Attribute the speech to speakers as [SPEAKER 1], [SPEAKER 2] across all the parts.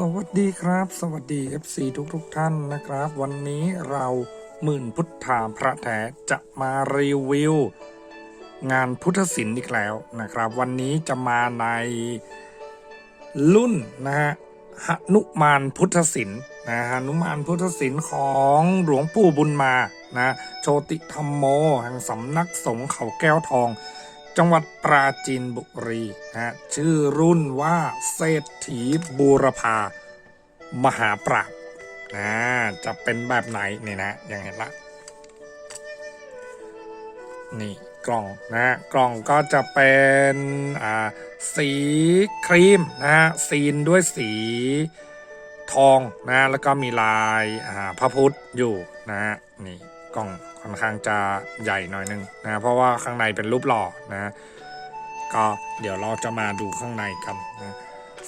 [SPEAKER 1] สวัสดีครับ สวัสดี FC ทุกทุกๆท่านนะครับ วันนี้เราหมื่นพุทธามพระแท้จะมารีวิว งานพุทธศิลป์อีกแล้วนะครับ วันนี้จะมาในรุ่นนะฮะหนุมานพุทธศิลป์นะหนุมานพุทธศิลป์ของหลวงปู่บุญมานะโชติธรรมโมแห่งสำนักสงฆ์เขาแก้วทอง จังหวัดปราจีนบุรีฮะชื่อรุ่นว่าเศรษฐีบูรพา มหาปราบนะจะเป็นแบบไหนนี่นะย่างเห็นละนี่กล่องนะฮะกล่องก็จะเป็นอ่าสีครีมนะฮะซีนด้วยสีทองนะแล้วก็มีลายอ่าพระพุทธอยู่นะฮะนี่กล่อง ค่อนข้างจะใหญ่หน่อยนึงนะเพราะว่าข้างในเป็นรูปหล่อนะก็เดี๋ยวเราจะมาดูข้างในกันนะ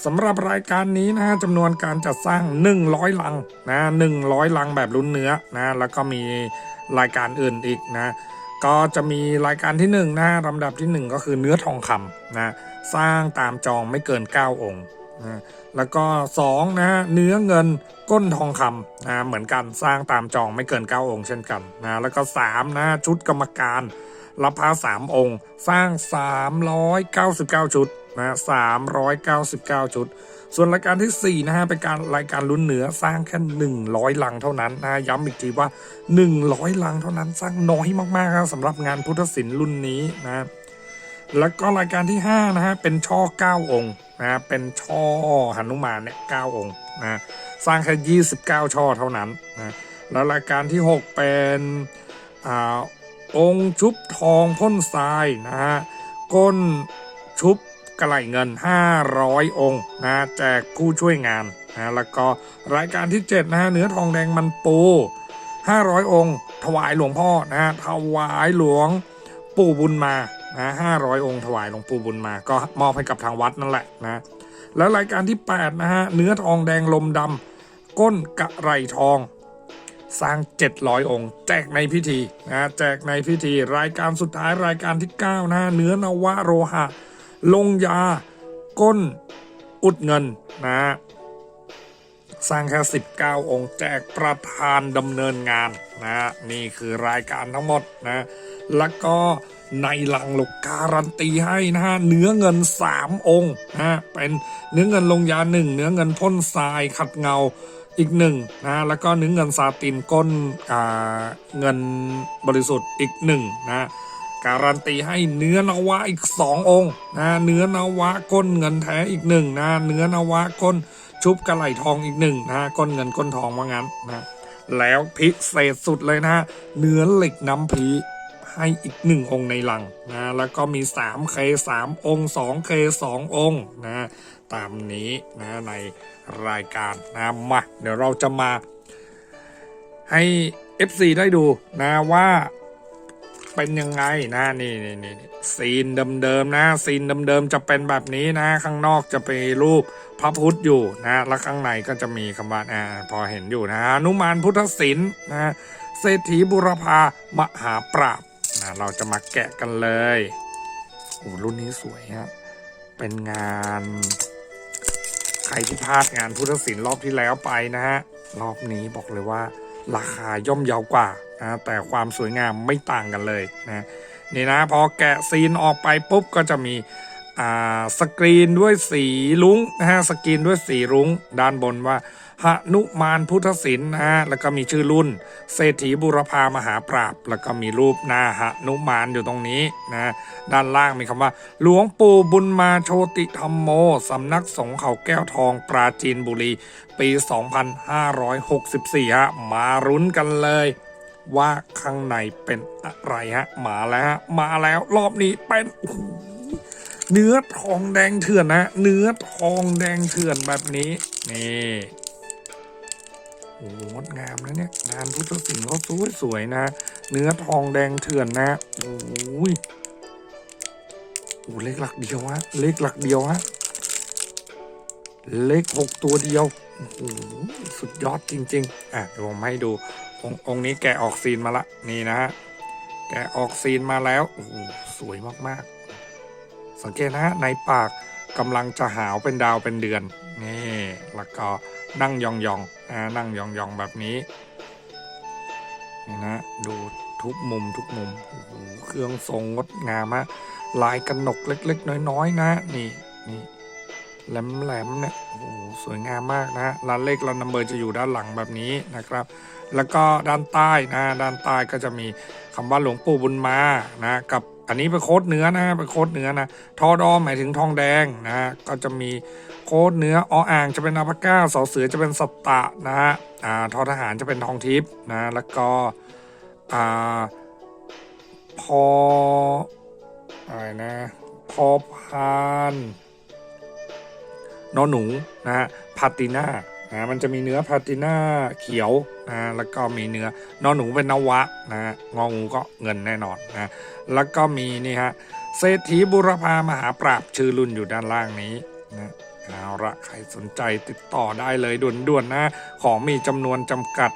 [SPEAKER 1] สำหรับรายการนี้นะฮะจำนวนการจัดสร้าง 100 ลังนะ100 ลังแบบลุ้นเนื้อนะแล้วก็มีรายการอื่นอีกนะก็จะมีรายการที่1นงนะลำดับที่ 1 ก็คือเนื้อทองคำนะสร้างตามจองไม่เกิน 9 องค์นะแล้วก็2นะฮะเนื้อเงินก้นทองคำนะเหมือนกันสร้างตามจองไม่เกิน 9 องค์เช่นกันนะแล้วก็3นะชุดกรรมการรับพาสามองค์ สร้าง 399 ชุดนะ399 ชุด ส่วนรายการที่ 4 นะฮะ เป็นการรายการลุ้นเหนือสร้างแค่ 100 ลังเท่านั้นนะย้ำอีกทีว่า 100 ลังเท่านั้นสร้างน้อยมากๆครับสำหรับงานพุทธศิลป์รุ่นนี้นะแล้วก็รายการที่ 5 นะฮะ เป็นช่อ 9 องค์ นะเป็นช่อหนุมานเนี่ย9องค์นะสร้างแค่29ช่อเท่านั้นนะแล้วรายการที่ 6 เป็นอ่าองค์ชุบทองพ่นทรายนะฮะก้นชุบกระไหลเงิน 500 องค์นะแจกผู้ช่วยงานนะแล้วก็รายการที่ 7 นะฮะเนื้อทองแดงมันปู 500 องค์ ถวายหลวงพ่อนะฮะถวายหลวงปู่บุญมา นะ500อยองค์ถวายหลวงปู่บุญมา ก็มอบให้กับทางวัดนั่นแหละนะแล้วรายการที่ 8 นะฮะ เนื้อทองแดงลมดำก้นกะไรทอง สร้าง 700 องค์ แจกในพิธีนะแจกในพิธี รายการสุดท้ายรายการที่ 9 นะฮะ เนื้อนวะโรหะ ลงยา ก้นอุดเงินนะสร้างแค่19 องค์ แจกประธานดำเนินงานนะนี่คือรายการทั้งหมดนะ แล้วก็ ในลังลกการันตีให้นะฮะเนื้อเงิน 3 องค์นะเป็นเนื้อเงินลงยาหนึ่งเนื้อเงินพ่นทรายขัดเงาอีกหนึ่งนะแล้วก็เนื้อเงินซาตินก้นเงินบริสุทธิ์อีกหนึ่งนะการันตีให้เนื้อนวะอีกสององค์นะเนื้อนวะก้นเงินแท้อีกหนึ่งนะเนื้อนวะก้นชุบกระไหลทองอีกหนึ่งนะก้นเงินก้นทองว่างั้นนะแล้วพิเศษสุดเลยนะเนื้อเหล็กน้ำผี ให้อีกหนึ่งองค์ในลังนะแล้วก็มี 3K 3 องค์ 2K 2 องค์นะตามนี้นะในรายการนะมาเดี๋ยวเราจะมาให้ FC ได้ดูนะว่าเป็นยังไงนะนี่นี่นี่นี่ซีนเดิมๆนะซีนเดิมๆจะเป็นแบบนี้นะ ข้างนอกจะเป็นรูปพระพุทธอยู่นะแล้วข้างในก็จะมีคำว่าอ่าพอเห็นอยู่นะนุมานพุทธศิลป์นะเศรษฐีบุรพามหาปราบ นะเราจะมาแกะกันเลยโอ้รุ่นนี้สวยฮะเป็นงานใครที่พลาดงานพุทธศิลป์รอบที่แล้วไปนะฮะรอบนี้บอกเลยว่า ราคาย่อมเยาวกว่านะแต่ความสวยงามไม่ต่างกันเลยนะนี่นะพอแกะซีนออกไปปุ๊บก็จะมีสกรีนด้วยสีรุ้งนะฮะสกรีนด้วยสีรุ้งด้านบนว่า หนุมานพุทธศิลป์นะฮะแล้วก็มีชื่อรุ่น เศรษฐีบุรพามหาปราบ แล้วก็มีรูปหน้าหนุมานอยู่ตรงนี้นะด้านล่างมีคำว่า หลวงปู่บุญมาโชติธรรมโมสำนักสงฆ์เขาแก้วทองปราจีนบุรี ปี 2564ฮะมารุ้นกันเลยว่าข้างในเป็นอะไรฮะ มาแล้วฮะ มาแล้วรอบนี้เป็นเนื้อทองแดงเถื่อนนะ เนื้อทองแดงเถื่อนแบบนี้ นี่ โอ้งดงามนะเนี่ยงานพุทธศิลป์เขาสวยสวยๆนะ เนื้อทองแดงเถื่อนนะโอ้ยโอ้เลขหลักเดียวฮะเลขหลักเดียวฮะเลขหกตัวเดียวโอ้สุดยอดจริง ๆ อะเดี๋ยวผมให้ดูองค์องนี้แกออกซีนมาละนี่นะฮะแกออกซีนมาแล้วโอ้สวยมากๆ สังเกตนะฮะในปากกำลังจะหาวเป็นดาวเป็นเดือนนี่แล้วก็ นั่งยองๆอ่านั่งยองๆแบบนี้นะดูทุกมุมทุกมุมโอ้โหเครื่องทรงงดงามอะลายกระหนกเล็ก ๆ น้อยๆนะ นี่นี่แหลมๆเนี่ยโอ้โหสวยงามมากนะร้านเลขร้านนัมเบอร์จะอยู่ด้านหลังแบบนี้นะครับ แล้วก็ด้านใต้นะด้านใต้ก็จะมีคำว่าหลวงปู่บุญมานะกับ อันนี้เป็นโค้ดเนื้อนะเป็นโค้ดเนื้อนะทอดอหมายถึงทองแดงนะก็จะมีโค้ดเนื้อออ่างจะเป็นอาปก้าสอเสือจะเป็นสตตะนะฮะอ่าทอทหารจะเป็นทองทิพย์นะแล้วก็อ่าพออะไรนะพอพานนอหนูนะฮะพาติน่า นะมันจะมีเนื้อพาติน่าเขียวนะแล้วก็มีเนื้อนอหนูเป็นนวะนะงองูก็เงินแน่นอนนะแล้วก็มีนี่ฮะเศรษฐีบุรพามหาปราบชื่อรุ่นอยู่ด้านล่างนี้นะเอาละใครสนใจติดต่อได้เลยด่วนๆนะของมีจำนวนจำกัด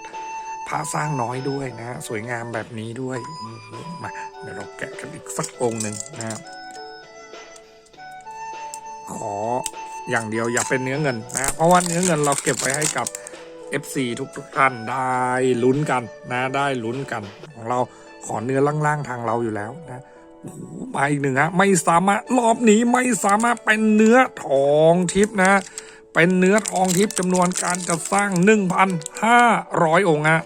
[SPEAKER 1] พระสร้างน้อยด้วยนะ สวยงามแบบนี้ด้วยมาเดี๋ยวเราแกะกันอีกสักองค์หนึ่งนะขอ อย่างเดียวอย่าเป็นเนื้อเงินนะ เพราะว่าเนื้อเงินเราเก็บไว้ให้กับ FC ทุกทุกท่านได้ลุ้นกันนะได้ลุ้นกันของเราขอเนื้อล่างๆทางเราอยู่แล้วนะโอ้โหมาอีกหนึ่งฮะไม่สามารถรอบนี้ไม่สามารถเป็นเนื้อทองทิพนะ เป็นเนื้อทองทิพจำนวนการจัดสร้าง 1,500 องค์อะ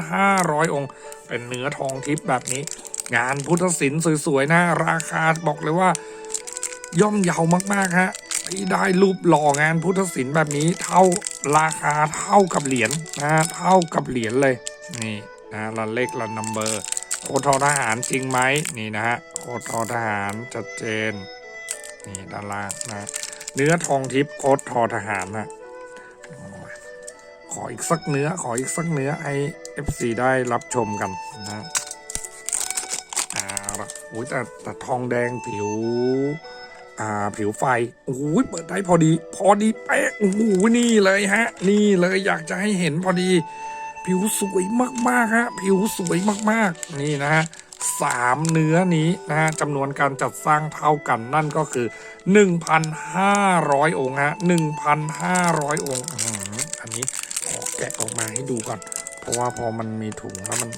[SPEAKER 1] 1,500 องค์ เป็นเนื้อทองทิพแบบนี้ งานพุทธศิลป์สวยๆนะ ราคาบอกเลยว่า ย่อมเยาวมากๆฮะ ได้รูปหล่องานพุทธศิลป์แบบนี้เท่าราคาเท่ากับเหรียญนะเท่ากับเหรียญเลยนี่นะรันเลขรันนัมเบอร์โคทอทหารจริงไหมนี่นะฮะโคทอทหารชัดเจนนี่ด้านล่างนะเนื้อทองทิพย์โคทอทหารนะขออีกสักเนื้อขออีกสักเนื้อให้ FC ได้รับชมกันนะเอาอุ้ยแต่แต่ทองแดงผิว อ่าผิวไฟโอ้โหเปิดได้พอดี พอดีเป๊ะโอ้โหนี่เลยฮะ นี่เลยอยากจะให้เห็นพอดี ผิวสวยมากๆฮะ ผิวสวยมากๆ นี่นะฮะสามเนื้อนี้นะฮะจำนวนการจัดสร้างเท่ากันนั่นก็คือ 1,500 องค์ฮะ 1,500 องค์อื้อหืออันนี้ขอแกะออกมาให้ดูก่อน เพราะว่าพอมันมีถุงแล้วมัน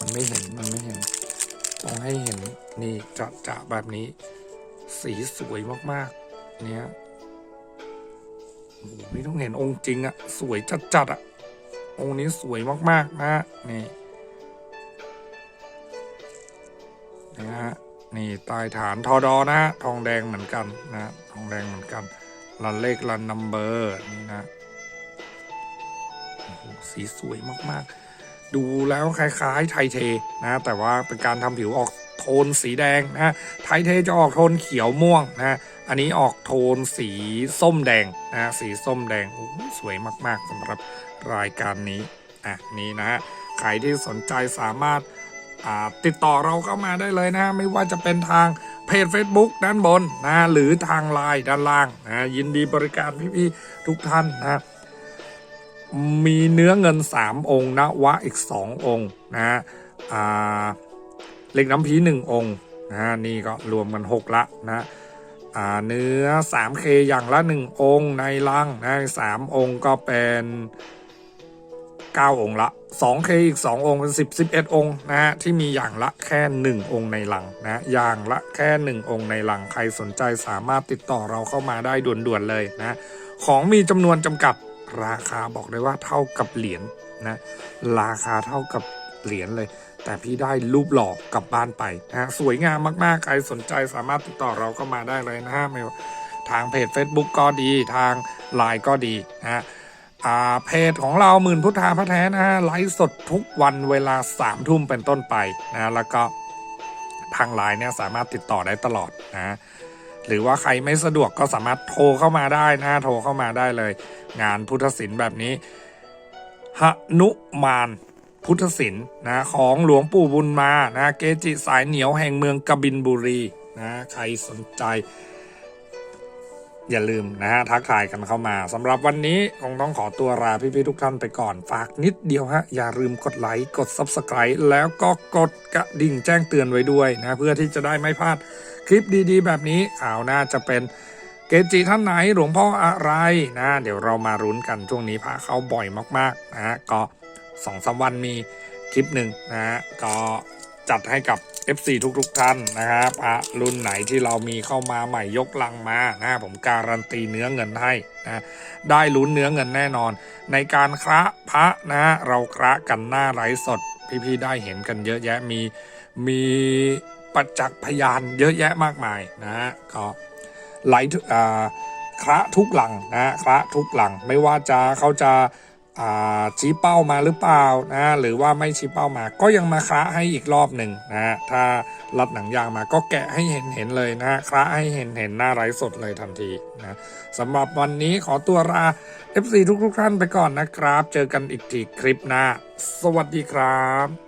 [SPEAKER 1] มันไม่เห็นมันไม่เห็น ต้องให้เห็นนี่จะจะแบบนี้ สีสวยมากๆ เนี่ยโอ้โหไม่ต้องเห็นองค์จริงอะสวยจัดๆอะองค์นี้สวยมากๆนะนี่นะฮะนี่ใต้ฐานทอดอนะฮะทองแดงเหมือนกันนะทองแดงเหมือนกันรันเลขรันนัมเบอร์นี่นะโอ้โหสีสวยมากๆ ดูแล้วคล้ายๆไทยเทนะแต่ว่าเป็นการทำผิวออกโทนสีแดงนะไทยเทจะออกโทนเขียวม่วงนะอันนี้ออกโทนสีส้มแดงนะสีส้มแดงสวยมากๆสำหรับรายการนี้อะนี่นะฮะใครที่สนใจสามารถติดต่อเราเข้ามาได้เลยนะ ไม่ว่าจะเป็นทางเพจ Facebook ด้านบนนะหรือทางไลน์ด้านล่างนะยินดีบริการพี่ๆทุกท่านนะ มีเนื้อเงิน 3 องค์นะวะอีก 2 องค์นะฮะเหล็กน้ำพีหนึ่งองค์นะฮะนี่ก็รวมกัน 6 ละนะเนื้อ 3K อย่างละ 1 องค์ในลังนะสามองค์ก็เป็น 9 องค์ละ 2K อีก 2 องค์เป็น 10 11 องค์นะฮะที่มีอย่างละแค่ 1 องค์ในลังนะอย่างละแค่ 1 องค์ในลังใครสนใจสามารถติดต่อเราเข้ามาได้ด่วนๆเลยนะของมีจำนวนจำกัด ราคาบอกเลยว่าเท่ากับเหรียญนะราคาเท่ากับเหรียญเลย แต่พี่ได้รูปหลอกกลับบ้านไปนะสวยงามมากๆ ใครสนใจสามารถติดต่อเราก็มาได้เลยนะฮะไม่ว่าทางเพจ Facebook ก็ดีทางไลน์ก็ดีนะฮะเพจของเราหมื่นพุทธาพระแท้นะฮะไลฟ์สดทุกวันเวลาสามทุ่มเป็นต้นไปนะแล้วก็ทางไลน์เนี่ยสามารถติดต่อได้ตลอดนะ หรือว่าใครไม่สะดวกก็สามารถโทรเข้ามาได้นะโทรเข้ามาได้เลย งานพุทธศิลป์แบบนี้หนุมานพุทธศิลป์นะของหลวงปู่บุญมานะเกจิสายเหนียวแห่งเมืองกบินบุรีนะใครสนใจ อย่าลืมนะฮะทักทายกันเข้ามาสำหรับวันนี้คงต้องขอตัวลาพี่ๆทุกท่านไปก่อน ฝากนิดเดียวฮะ อย่าลืมกดไลค์กด Subscribe แล้วก็กดกระดิ่งแจ้งเตือนไว้ด้วยนะ เพื่อที่จะได้ไม่พลาดคลิปดีๆ แบบนี้ข่าวน้าจะเป็นเกจิท่านไหนหลวงพ่ออะไรนะ เดี๋ยวเรามารุ้นกันช่วงนี้พระเข้าบ่อยมากๆนะฮะก็สองสามวันมีคลิปหนึ่งนะฮะก็จัดให้กับ FC ทุกๆท่านนะครับพระรุ่นไหนที่เรามีเข้ามาใหม่ยกลังมานะผมการันตีเนื้อเงินให้นะได้ลุ้นเนื้อเงินแน่นอน ในการคระพระนะเราคระกันหน้าไร้สด พี่ๆได้เห็นกันเยอะแยะมีมีประจักษ์พยานเยอะแยะมากมายนะฮะก็ไลท์ทุกอ่าคระทุกหลังนะคระทุกหลังไม่ว่าจะเขาจะ ชี้เป้ามาหรือเปล่านะหรือว่าไม่ชี้เป้ามาก็ยังมาคระให้อีกรอบหนึ่งนะถ้ารัดหนังยางมาก็แกะให้เห็นเห็นเลยนะคระให้เห็นเห็นหน้าไร้สดเลยทันทีนะสำหรับวันนี้ขอตัวลา FC ทุกๆท่านไปก่อนนะครับ เจอกันอีกทีคลิปหน้า สวัสดีครับ